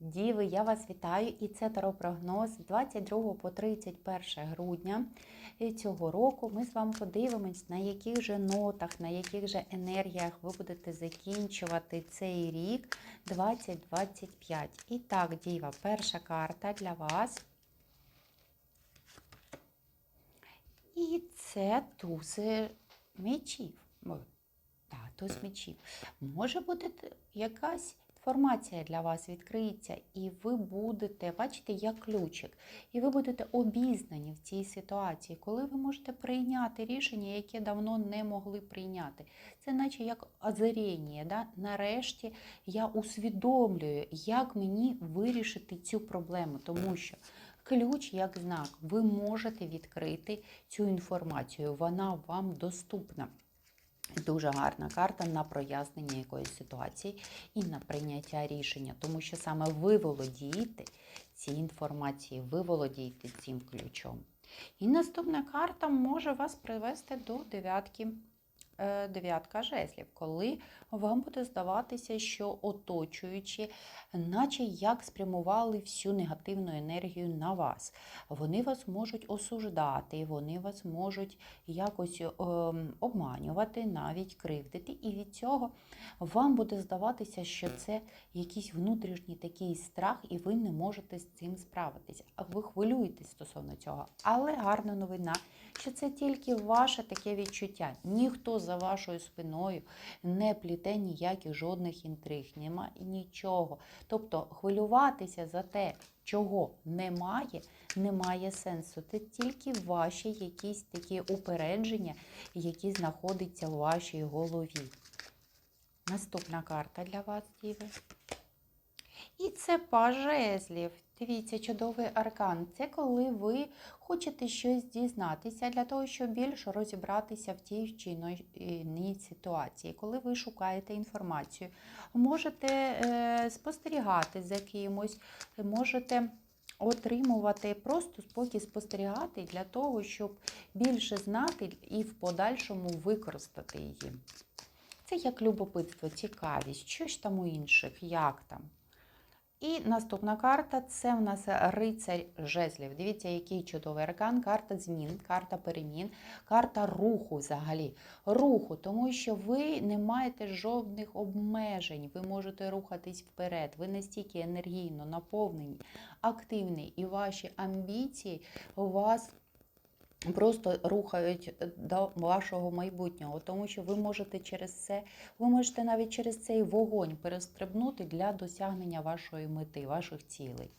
Діви, я вас вітаю, і це таропрогноз 22 по 31 грудня цього року. Ми з вами подивимось, на яких же нотах, на яких же енергіях ви будете закінчувати цей рік 2025. І так, Діва, перша карта для вас. І це тузи мечів. Так, туз мечів. Може бути якась інформація для вас відкриється, і ви будете, бачите, як ключик, і ви будете обізнані в цій ситуації, коли ви можете прийняти рішення, яке давно не могли прийняти. Це наче як озаріння. Да? Нарешті я усвідомлюю, як мені вирішити цю проблему, тому що. Ключ як знак, ви можете відкрити цю інформацію, вона вам доступна. Дуже гарна карта на прояснення якоїсь ситуації і на прийняття рішення, тому що саме ви володієте цією інформацією, ви володієте цим ключом. І наступна карта може вас привести до дев'ятки. Дев'ятка жезлів, коли вам буде здаватися, що оточуючи, наче як спрямували всю негативну енергію на вас. Вони вас можуть осуждати, вони вас можуть якось е, обманювати, навіть кривдити. І від цього вам буде здаватися, що це якийсь внутрішній такий страх, і ви не можете з цим справитися. Ви хвилюєтесь стосовно цього. Але гарна новина, що це тільки ваше таке відчуття. Ніхто за вашою спиною не пліте ніяких жодних інтриг, немає нічого. Тобто хвилюватися за те, чого немає, немає сенсу. Це тільки ваші якісь такі упередження, які знаходяться у вашій голові. Наступна карта для вас, діви. І це паж жезлів. Дивіться, чудовий аркан. Це коли ви хочете щось дізнатися для того, щоб більше розібратися в тій чи іншій ситуації. Коли ви шукаєте інформацію, можете е, спостерігати за кимось, можете отримувати, просто спокій спостерігати для того, щоб більше знати і в подальшому використати її. Це як любопитство, цікавість, що ж там у інших, як там. І наступна карта це в нас рицарь жезлів. Дивіться, який чудовий аркан, карта змін, карта перемін, карта руху взагалі. Руху, тому що ви не маєте жодних обмежень, ви можете рухатись вперед, ви настільки енергійно наповнені, активні, і ваші амбіції у вас. Просто рухають до вашого майбутнього, тому що ви можете через це, ви можете навіть через цей вогонь перестрибнути для досягнення вашої мети, ваших цілей.